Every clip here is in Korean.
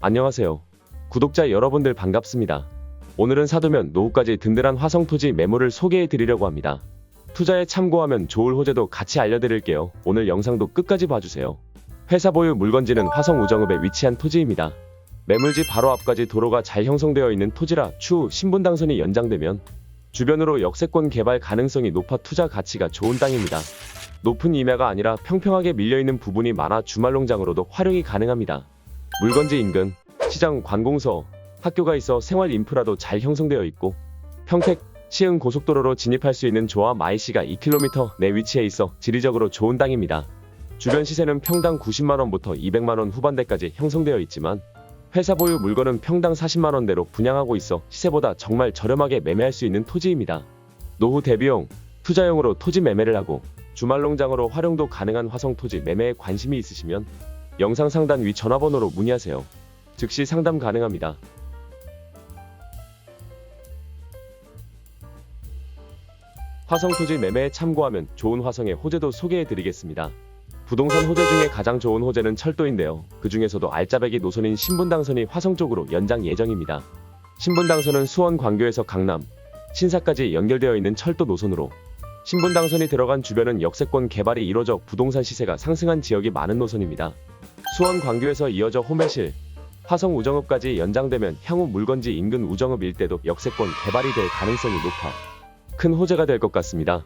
안녕하세요. 구독자 여러분들 반갑습니다. 오늘은 사두면 노후까지 든든한 화성토지 매물을 소개해 드리려고 합니다. 투자에 참고하면 좋을 호재도 같이 알려드릴게요. 오늘 영상도 끝까지 봐주세요. 회사 보유 물건지는 화성 우정읍에 위치한 토지입니다. 매물지 바로 앞까지 도로가 잘 형성되어 있는 토지라 추후 신분 당선이 연장되면 주변으로 역세권 개발 가능성이 높아 투자 가치가 좋은 땅입니다. 높은 임야가 아니라 평평하게 밀려있는 부분이 많아 주말 농장으로도 활용이 가능합니다. 물건지 인근, 시장, 관공서, 학교가 있어 생활 인프라도 잘 형성되어 있고 평택, 시흥 고속도로로 진입할 수 있는 조합 IC가 2km 내 위치해 있어 지리적으로 좋은 땅입니다. 주변 시세는 평당 90만원부터 200만원 후반대까지 형성되어 있지만 회사 보유 물건은 평당 40만원대로 분양하고 있어 시세보다 정말 저렴하게 매매할 수 있는 토지입니다. 노후 대비용, 투자용으로 토지 매매를 하고 주말 농장으로 활용도 가능한 화성 토지 매매에 관심이 있으시면 영상 상단 위 전화번호로 문의하세요. 즉시 상담 가능합니다. 화성 토지 매매에 참고하면 좋은 화성의 호재도 소개해 드리겠습니다. 부동산 호재 중에 가장 좋은 호재는 철도인데요. 그 중에서도 알짜배기 노선인 신분당선이 화성 쪽으로 연장 예정입니다. 신분당선은 수원 광교에서 강남, 신사까지 연결되어 있는 철도 노선으로 신분당선이 들어간 주변은 역세권 개발이 이뤄져 부동산 시세가 상승한 지역이 많은 노선입니다. 수원 광교에서 이어져 호매실, 화성 우정읍까지 연장되면 향후 물건지 인근 우정읍 일대도 역세권 개발이 될 가능성이 높아 큰 호재가 될 것 같습니다.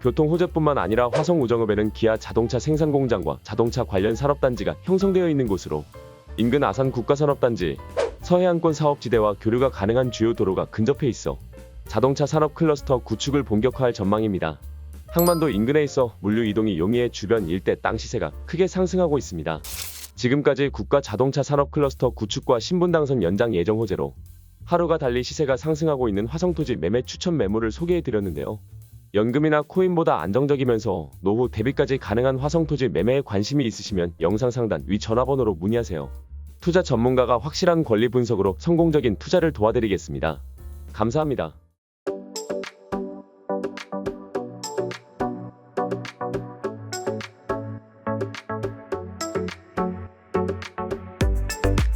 교통 호재뿐만 아니라 화성 우정읍에는 기아 자동차 생산 공장과 자동차 관련 산업단지가 형성되어 있는 곳으로 인근 아산 국가산업단지, 서해안권 사업지대와 교류가 가능한 주요 도로가 근접해 있어 자동차 산업 클러스터 구축을 본격화할 전망입니다. 항만도 인근에 있어 물류 이동이 용이해 주변 일대 땅 시세가 크게 상승하고 있습니다. 지금까지 국가 자동차 산업 클러스터 구축과 신분당선 연장 예정 호재로 하루가 달리 시세가 상승하고 있는 화성토지 매매 추천 매물을 소개해 드렸는데요. 연금이나 코인보다 안정적이면서 노후 대비까지 가능한 화성토지 매매에 관심이 있으시면 영상 상단 위 전화번호로 문의하세요. 투자 전문가가 확실한 권리 분석으로 성공적인 투자를 도와드리겠습니다. 감사합니다.